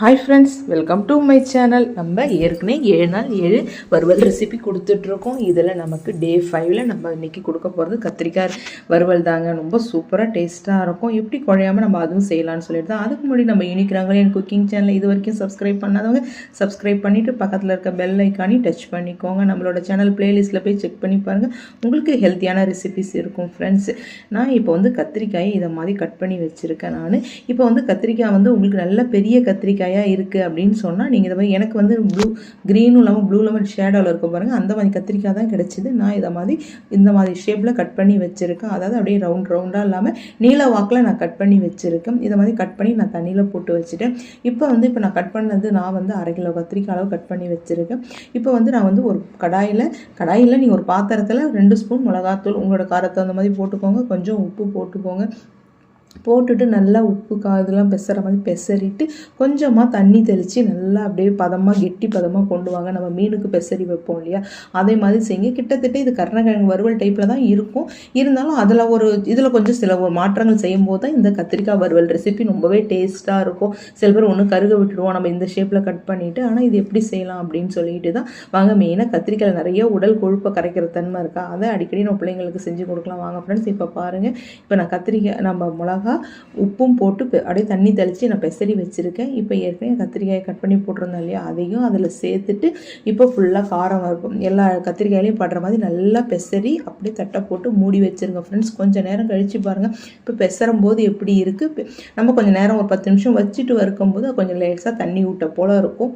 Hi friends welcome to my channel நம்ம ஏற்கனவே ஏழு நாள் ஏழு வறுவல் ரெசிபி கொடுத்துட்ருக்கோம். இதில் நமக்கு டே ஃபைவ்ல நம்ம இன்றைக்கி கொடுக்க போகிறது கத்திரிக்காய் வறுவல் தாங்க. ரொம்ப சூப்பராக டேஸ்ட்டாக இருக்கும். எப்படி குழையாமல் நம்ம அதுவும் செய்யலாம்னு சொல்லிட்டு தான். அதுக்கு முன்னாடி நம்ம யூனிக் என் குக்கிங் சேனல் இது வரைக்கும் சப்ஸ்கிரைப் பண்ணாதவங்க சப்ஸ்கிரைப் பண்ணிவிட்டு பக்கத்தில் இருக்க பெல் ஐக்கானி டச் பண்ணிக்கோங்க. நம்மளோட சேனல் பிளேலிஸ்ட்டில் போய் செக் பண்ணி பாருங்கள் உங்களுக்கு ஹெல்த்தியான ரெசிபிஸ் இருக்கும் ஃப்ரெண்ட்ஸ் நான் இப்போ வந்து கத்திரிக்காயை இதை மாதிரி கட் பண்ணி வச்சுருக்கேன் நான். இப்போ வந்து கத்திரிக்காய் வந்து உங்களுக்கு நல்ல பெரிய கத்திரிக்காய் கத்திரிக்காயாக இருக்குது அப்படின்னு சொன்னால் நீங்கள் இதை மாதிரி எனக்கு வந்து ப்ளூ க்ரீனும் இல்லாமல் ப்ளூ இல்லாமல் ஷேடோவில் இருக்க பாருங்கள் அந்த மாதிரி கத்திரிக்காய் தான் கிடச்சிது. நான் இதை மாதிரி இந்த மாதிரி ஷேப்பில் கட் பண்ணி வச்சுருக்கேன். அதாவது அப்படியே ரவுண்ட் ரவுண்டாக இல்லாமல் நீல வாக்கில் நான் கட் பண்ணி வச்சுருக்கேன். இதை மாதிரி கட் பண்ணி நான் தண்ணியில் போட்டு வச்சுட்டேன். இப்போ வந்து இப்போ நான் கட் பண்ணது நான் வந்து அரை கிலோ கத்திரிக்காய் அளவு கட் பண்ணி வச்சுருக்கேன். இப்போ வந்து நான் வந்து ஒரு கடாயில் கடாயில் நீங்கள் ஒரு பாத்திரத்தில் ரெண்டு ஸ்பூன் மிளகாத்தூள் உங்களோட காரத்தை அந்த மாதிரி போட்டுக்கோங்க. கொஞ்சம் உப்பு போட்டுக்கோங்க. போட்டுட்டு நல்லா உப்பு கா இதெல்லாம் மாதிரி பெசறிட்டு கொஞ்சமாக தண்ணி தெளித்து நல்லா அப்படியே பதமாக கெட்டி பதமாக கொண்டு வாங்க. நம்ம மீனுக்கு பெசரி வைப்போம் இல்லையா? அதே மாதிரி செய்யுங்க. கிட்டத்தட்ட இது கருணக்கிழங்கு வறுவல் டைப்பில் தான் இருக்கும். இருந்தாலும் அதில் ஒரு இதில் கொஞ்சம் சில மாற்றங்கள் செய்யும் போது தான் இந்த கத்திரிக்காய் வறுவல் ரெசிபி ரொம்பவே டேஸ்ட்டாக இருக்கும். சில பேர் ஒன்று கருக விட்டுடுவோம். நம்ம இந்த ஷேப்பில் கட் பண்ணிவிட்டு ஆனால் இது எப்படி செய்யலாம் அப்படின்னு சொல்லிட்டு தான். வாங்க மெயினாக கத்திரிக்காய் நிறைய உடல் கொழுப்பை கரைக்கிற தன்மை இருக்கா? அதை அடிக்கடி நம்ம பிள்ளைங்களுக்கு செஞ்சு கொடுக்கலாம். வாங்க ஃப்ரெண்ட்ஸ் இப்போ பாருங்கள் இப்போ நான் கத்திரிக்காய் நம்ம மிளகா உப்பும் போட்டு அப்படியே தண்ணி தெளித்து நான் பெசரி வச்சுருக்கேன். இப்போ ஏற்கனவே கத்திரிக்காயை கட் பண்ணி போட்டிருந்தேன் இல்லையா? அதையும் அதில் சேர்த்துட்டு இப்போ ஃபுல்லாக காரம் இருக்கும் எல்லா கத்திரிக்காயிலையும் படுற மாதிரி நல்லா பெசரி அப்படியே தட்டை போட்டு மூடி வச்சுருங்க ஃப்ரெண்ட்ஸ் கொஞ்சம் நேரம் கழித்து பாருங்கள் இப்போ பெசரும் போது எப்படி இருக்குது நம்ம கொஞ்சம் நேரம் ஒரு பத்து நிமிஷம் வச்சுட்டு வறுக்கும்போது கொஞ்சம் லேட்ஸாக தண்ணி ஊட்ட போல் இருக்கும்.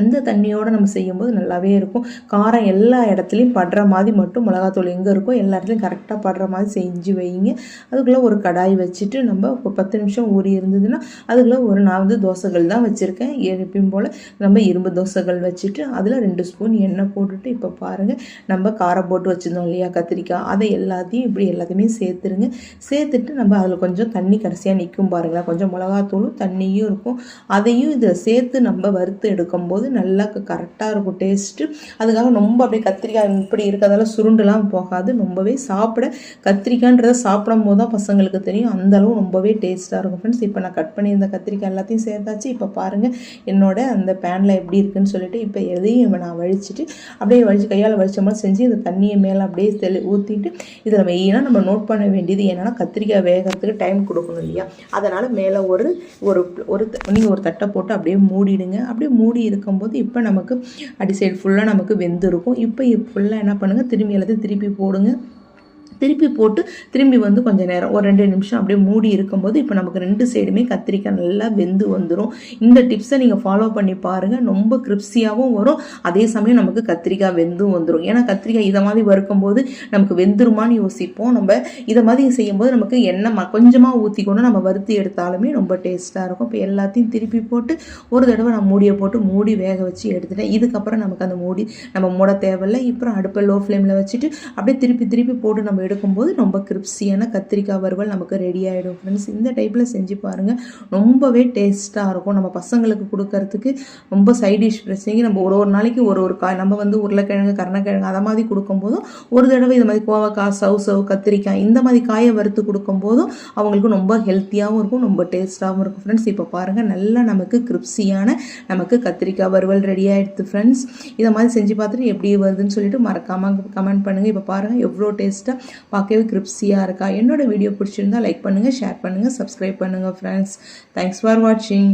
அந்த தண்ணியோடு நம்ம செய்யும்போது நல்லாவே இருக்கும். காரம் எல்லா இடத்துலையும் படுற மாதிரி மட்டும் மிளகாத்தூள் எங்கே இருக்கோ எல்லா இடத்துலையும் கரெக்டாக படுற மாதிரி செஞ்சு வைங்க. அதுக்குள்ளே ஒரு கடாய் வச்சுட்டு நம்ம ஒரு பத்து நிமிஷம் ஊறி இருந்ததுன்னா அதுக்குள்ளே ஒரு நான் வந்து தோசைகள் தான் வச்சுருக்கேன். எப்பயும் போல் நம்ம இரும்பு தோசைகள் வச்சுட்டு அதில் ரெண்டு ஸ்பூன் எண்ணெய் போட்டுட்டு இப்போ பாருங்கள் நம்ம காரம் போட்டு வச்சுருந்தோம் இல்லையா கத்திரிக்காய்? அதை எல்லாத்தையும் இப்படி எல்லாத்தையுமே சேர்த்துருங்க. சேர்த்துட்டு நம்ம அதில் கொஞ்சம் தண்ணி கடைசியாக நிற்கும் பாருங்களேன். கொஞ்சம் மிளகாத்தூளும் தண்ணியும் இருக்கும். அதையும் இதை சேர்த்து நம்ம வறுத்து எடுக்கும்போது நல்லா கரெக்டாக இருக்கும். டேஸ்ட்டு அதுக்காக ரொம்ப அப்படியே கத்திரிக்காய் இப்படி இருக்கிறதால சுருண்டுலாம் போகாது. ரொம்பவே சாப்பிட கத்திரிக்காய்ன்றதை சாப்பிடும் போது தான் பசங்களுக்கு தெரியும். அந்தளவு ரொம்பவே டேஸ்ட்டாக இருக்கும். ஃப்ரெண்ட்ஸ் இப்போ நான் கட் பண்ணியிருந்த கத்திரிக்காய் எல்லாத்தையும் சேர்த்தாச்சு. இப்போ பாருங்கள் என்னோட அந்த பேனில் எப்படி இருக்குன்னு சொல்லிட்டு இப்போ எதையும் நான் வழிச்சிட்டு அப்படியே வழிச்சு கையால் வலிச்ச மாதிரி செஞ்சு இந்த தண்ணியை மேலே அப்படியே தெளி ஊற்றிட்டு இதில் மெயினாக நம்ம நோட் பண்ண வேண்டியது என்னென்னா கத்திரிக்காய் வேகிறதுக்கு டைம் கொடுக்கணும் இல்லையா? அதனால் மேலே ஒரு ஒரு ஒரு நீங்கள் ஒரு தட்டை போட்டு அப்படியே மூடிடுங்க. அப்படியே மூடி போது இப்போ நமக்கு அடி சைடு ஃபுல்லாக நமக்கு வெந்திருக்கும். இப்போ ஃபுல்லாக என்ன பண்ணுங்கள் திரும்பி எல்லாத்தையும் திருப்பி போடுங்க. திருப்பி போட்டு திரும்பி வந்து கொஞ்சம் நேரம் ஒரு ரெண்டு நிமிஷம் அப்படியே மூடி இருக்கும்போது இப்போ நமக்கு ரெண்டு சைடுமே கத்திரிக்காய் நல்லா வெந்து வந்துடும் இந்த டிப்ஸை நீங்கள் ஃபாலோ பண்ணி பாருங்கள் ரொம்ப கிரிப்ஸியாகவும் வரும். அதே சமயம் நமக்கு கத்திரிக்காய் வெந்தும் வந்துடும் ஏன்னா கத்திரிக்காய் இதை மாதிரி வறுக்கும்போது நமக்கு வெந்துருமான்னு யோசிப்போம். நம்ம இதை மாதிரி செய்யும்போது நமக்கு எண்ணெய் கொஞ்சமாக ஊற்றிக்கொண்டு நம்ம வறுத்து எடுத்தாலுமே ரொம்ப டேஸ்ட்டாக இருக்கும். இப்போ எல்லாத்தையும் திருப்பி போட்டு ஒரு தடவை நான் மூடியை போட்டு மூடி வேக வச்சு எடுத்துட்டேன். இதுக்கப்புறம் நமக்கு அந்த மூடி நம்ம மூட தேவையில்லை. இப்போ அடுப்பை லோ ஃப்ளேமில் வச்சுட்டு அப்படியே திருப்பி திருப்பி போட்டு நம்ம எடுக்கும்போது ரொம்ப கிரிப்ஸியான கத்திரிக்காய் வறுவல் நமக்கு ரெடி ஆகிடும் ஃப்ரெண்ட்ஸ் இந்த டைப்பில் செஞ்சு பாருங்கள் ரொம்பவே டேஸ்ட்டாக இருக்கும். நம்ம பசங்களுக்கு கொடுக்கறதுக்கு ரொம்ப சைட் டிஷ் பிரச்சனைக்கு நம்ம ஒரு ஒரு நாளைக்கு ஒரு ஒரு காய் நம்ம வந்து உருளைக்கிழங்கு கருணக்கிழங்கு அதை மாதிரி கொடுக்கும்போதும் ஒரு தடவை இது மாதிரி கோவக்காய் சவு சவு கத்திரிக்காய் இந்த மாதிரி காயை வறுத்து கொடுக்கும்போதும் அவங்களுக்கு ரொம்ப ஹெல்த்தியாகவும் இருக்கும் ரொம்ப டேஸ்ட்டாகவும் இருக்கும் ஃப்ரெண்ட்ஸ் இப்போ பாருங்கள் நல்லா நமக்கு கிரிப்ஸியான நமக்கு கத்திரிக்காய் வறுவல் ரெடி ஆகிடுது ஃப்ரெண்ட்ஸ் இதை மாதிரி செஞ்சு பார்த்துட்டு எப்படி வருதுன்னு சொல்லிட்டு மறக்காமல் கமெண்ட் பண்ணுங்கள் இப்போ பாருங்கள் எவ்வளோ டேஸ்ட்டாக பார்க்கவே கிரிப்ஸியாக இருக்கா? என்னோடய வீடியோ பிடிச்சிருந்தா லைக் பண்ணுங்கள் ஷேர் பண்ணுங்கள் சப்ஸ்கிரைப் பண்ணுங்கள் ஃப்ரெண்ட்ஸ் தேங்க்ஸ் ஃபார் வாட்சிங்